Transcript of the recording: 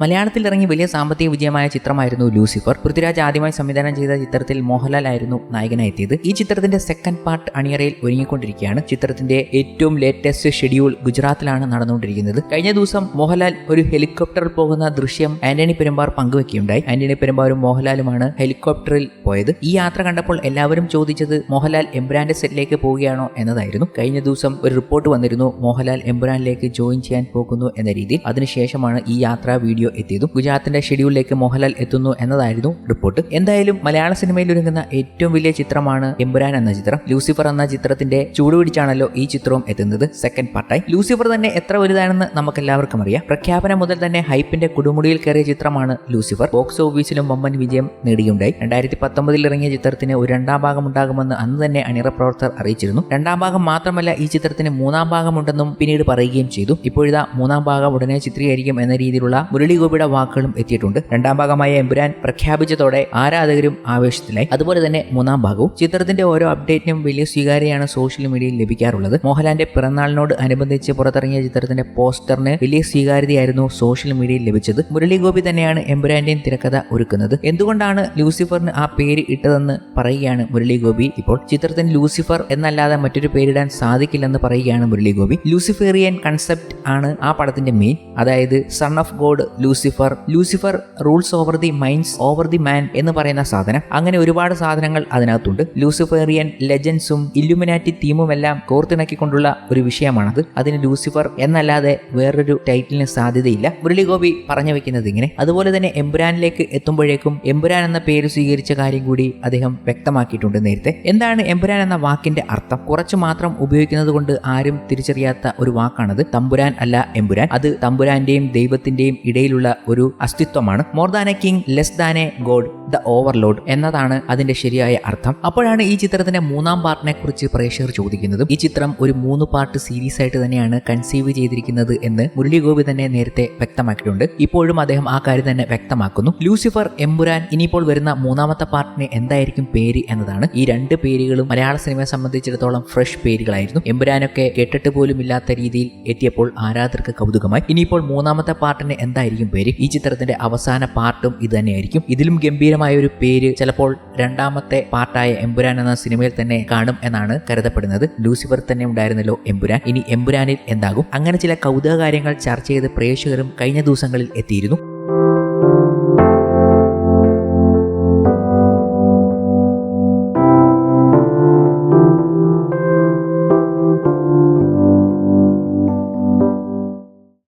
മലയാളത്തിൽ ഇറങ്ങി വലിയ സാമ്പത്തിക വിജയമായ ചിത്രമായിരുന്നു ലൂസിഫർ. പൃഥ്വിരാജ് ആദ്യമായി സംവിധാനം ചെയ്ത ചിത്രത്തിൽ മോഹൻലാൽ ആയിരുന്നു നായകനായെത്തിയത്. ഈ ചിത്രത്തിന്റെ സെക്കൻഡ് പാർട്ട് അണിയറയിൽ ഒരുങ്ങിക്കൊണ്ടിരിക്കുകയാണ്. ചിത്രത്തിന്റെ ഏറ്റവും ലേറ്റസ്റ്റ് ഷെഡ്യൂൾ ഗുജറാത്തിലാണ് നടന്നുകൊണ്ടിരിക്കുന്നത്. കഴിഞ്ഞ ദിവസം മോഹൻലാൽ ഒരു ഹെലികോപ്റ്ററിൽ പോകുന്ന ദൃശ്യം ആന്റണി പെരുമ്പാർ പങ്കുവെക്കുകയുണ്ടായി. ആന്റണി പെരുമ്പാറും മോഹൻലാലുമാണ് ഹെലികോപ്റ്ററിൽ പോയത്. ഈ യാത്ര കണ്ടപ്പോൾ എല്ലാവരും ചോദിച്ചത് മോഹൻലാൽ എംബ്രാന്റെ സെറ്റിലേക്ക് പോവുകയാണോ എന്നതായിരുന്നു. കഴിഞ്ഞ ദിവസം ഒരു റിപ്പോർട്ട് വന്നിരുന്നു മോഹൻലാൽ എംബ്രാനിലേക്ക് ജോയിൻ ചെയ്യാൻ പോകുന്നു എന്ന രീതിയിൽ. അതിനുശേഷമാണ് ഈ യാത്രാ വീഡിയോ എത്തിയതും ഗുജറാത്തിന്റെ ഷെഡ്യൂളിലേക്ക് മോഹൻലാൽ എത്തുന്നു എന്നതായിരുന്നു റിപ്പോർട്ട് എന്തായാലും മലയാള സിനിമയിൽ ഒരുങ്ങുന്ന ഏറ്റവും വലിയ ചിത്രമാണ് എമ്പുരാൻ എന്ന ചിത്രം. ലൂസിഫർ എന്ന ചിത്രത്തിന്റെ ചൂടുപിടിച്ചാണല്ലോ ഈ ചിത്രവും എത്തുന്നത്. സെക്കൻഡ് പാർട്ടായി ലൂസിഫർ തന്നെ എത്ര വലുതാണെന്ന് നമുക്കെല്ലാവർക്കും അറിയാം. പ്രഖ്യാപനം മുതൽ തന്നെ ഹൈപ്പിന്റെ കൊടുമുടിയിൽ കയറിയ ചിത്രമാണ് ലൂസിഫർ. ബോക്സ് ഓഫീസിലും വമ്പൻ വിജയം നേടിയുണ്ടായി. രണ്ടായിരത്തി പത്തൊമ്പതിൽ ഇറങ്ങിയ ചിത്രത്തിന് ഒരു രണ്ടാം ഭാഗം ഉണ്ടാകുമെന്ന് അന്ന് തന്നെ അണിയറ പ്രവർത്തകർ അറിയിച്ചിരുന്നു. രണ്ടാം ഭാഗം മാത്രമല്ല ഈ ചിത്രത്തിന് മൂന്നാം ഭാഗമുണ്ടെന്നും പിന്നീട് പറയുകയും ചെയ്തു. ഇപ്പോഴിതാ മൂന്നാം ഭാഗം ഉടനെ ചിത്രീകരിക്കും എന്ന രീതിയിലുള്ള മുരളി ഗോപിയുടെ വാക്കുകളും എത്തിയിട്ടുണ്ട്. രണ്ടാം ഭാഗമായ എമ്പുരാൻ പ്രഖ്യാപിച്ചതോടെ ആരാധകരും ആവേശത്തിലായി. അതുപോലെ തന്നെ മൂന്നാം ഭാഗവും ചിത്രത്തിന്റെ ഓരോ അപ്ഡേറ്റിനും വലിയ സ്വീകാര്യയാണ് സോഷ്യൽ മീഡിയയിൽ ലഭിക്കാറുള്ളത്. മോഹൻലാലിന്റെ പിറന്നാളിനോട് അനുബന്ധിച്ച് പുറത്തിറങ്ങിയ ചിത്രത്തിന്റെ പോസ്റ്ററിന് വലിയ സ്വീകാര്യതയായിരുന്നു സോഷ്യൽ മീഡിയയിൽ ലഭിച്ചത്. മുരളി ഗോപി തന്നെയാണ് എമ്പുരാന്റെയും തിരക്കഥ ഒരുക്കുന്നത്. എന്തുകൊണ്ടാണ് ലൂസിഫറിന് ആ പേര് ഇട്ടതെന്ന് പറയുകയാണ് മുരളി ഗോപി ഇപ്പോൾ ചിത്രത്തിന് ലൂസിഫർ എന്നല്ലാതെ മറ്റൊരു പേരിടാൻ സാധിക്കില്ലെന്ന് പറയുകയാണ് മുരളി ഗോപി ലൂസിഫേറിയൻ കൺസെപ്റ്റ് ആണ് ആ പടത്തിന്റെ മെയിൻ. അതായത് son of God Lucifer. Lucifer rules over the minds over the man എന്ന് പറയുന്ന സാധനം. അങ്ങനെ ഒരുപാട് സാധനങ്ങൾ അതിനകത്തുണ്ട്. ലൂസിഫേറിയൻ ലെജൻസും ഇല്ലുമിനാറ്റി തീമും എല്ലാം കോർത്തിണക്കിക്കൊണ്ടുള്ള ഒരു വിഷയമാണത്. അതിന് ലൂസിഫർ എന്നല്ലാതെ വേറൊരു ടൈറ്റിലിന് സാധ്യതയില്ല. മുരളിഗോപി പറഞ്ഞു വെക്കുന്നത് ഇങ്ങനെ. അതുപോലെ തന്നെ എംബുരാനിലേക്ക് എത്തുമ്പോഴേക്കും എംബുരാൻ എന്ന പേര് സ്വീകരിച്ച കാര്യം കൂടി അദ്ദേഹം വ്യക്തമാക്കിയിട്ടുണ്ട് നേരത്തെ. എന്താണ് എംബുരാൻ എന്ന വാക്കിന്റെ അർത്ഥം? കുറച്ച് മാത്രം ഉപയോഗിക്കുന്നത് കൊണ്ട് ആരും തിരിച്ചറിയാത്ത ഒരു വാക്കാണത്. തമ്പുരാൻ അല്ല എംബുരാൻ അത് തമ്പുരാന്റെയും ദൈവത്തിന്റെയും ഇടയിലുള്ള ഒരു അസ്തിത്വമാണ്. More than a king less than a God the overlord എന്നതാണ് അതിന്റെ ശരിയായ അർത്ഥം. അപ്പോഴാണ് ഈ ചിത്രത്തിന്റെ മൂന്നാം പാർട്ടിനെ കുറിച്ച് പ്രേക്ഷകർ ചോദിക്കുന്നത്. ഈ ചിത്രം ഒരു മൂന്ന് പാർട്ട് സീരീസ് ആയിട്ട് തന്നെയാണ് കൺസീവ് ചെയ്തിരിക്കുന്നത് എന്ന് മുരളിഗോപി തന്നെ നേരത്തെ വ്യക്തമാക്കിയിട്ടുണ്ട്. ഇപ്പോഴും അദ്ദേഹം ആ കാര്യം തന്നെ വ്യക്തമാക്കുന്നു. ലൂസിഫർ എമ്പുരാൻ ഇനിയിപ്പോൾ വരുന്ന മൂന്നാമത്തെ പാർട്ടിന് എന്തായിരിക്കും പേര് എന്നതാണ്. ഈ രണ്ട് പേരുകളും മലയാള സിനിമയെ സംബന്ധിച്ചിടത്തോളം ഫ്രഷ് പേരുകളായിരുന്നു. എമ്പുരാനൊക്കെ കേട്ടിട്ട് പോലും ഇല്ലാത്ത രീതിയിൽ എത്തിയപ്പോൾ ആരാധകർക്ക് കൗതുകമായി. ഇനിയിപ്പോൾ മൂന്നാമത്തെ പാർട്ടിന് എന്തായിരിക്കും പേര് ഈ ചിത്രത്തിന്റെ അവസാന പാർട്ടും ഇത് തന്നെയായിരിക്കും. ഇതിലും ഗംഭീരമായ ഒരു പേര് ചിലപ്പോൾ രണ്ടാമത്തെ പാർട്ടായ എമ്പുരാൻ എന്ന സിനിമയിൽ തന്നെ കാണും എന്നാണ് കരുതപ്പെടുന്നത്. ലൂസിഫർ തന്നെ ഉണ്ടായിരുന്നല്ലോ എമ്പുരാൻ. ഇനി എമ്പുരാനിൽ എന്താകും? അങ്ങനെ ചില കൗതുക കാര്യങ്ങൾ ചർച്ച ചെയ്ത് പ്രേക്ഷകരും കഴിഞ്ഞ ദിവസങ്ങളിൽ എത്തിയിരുന്നു.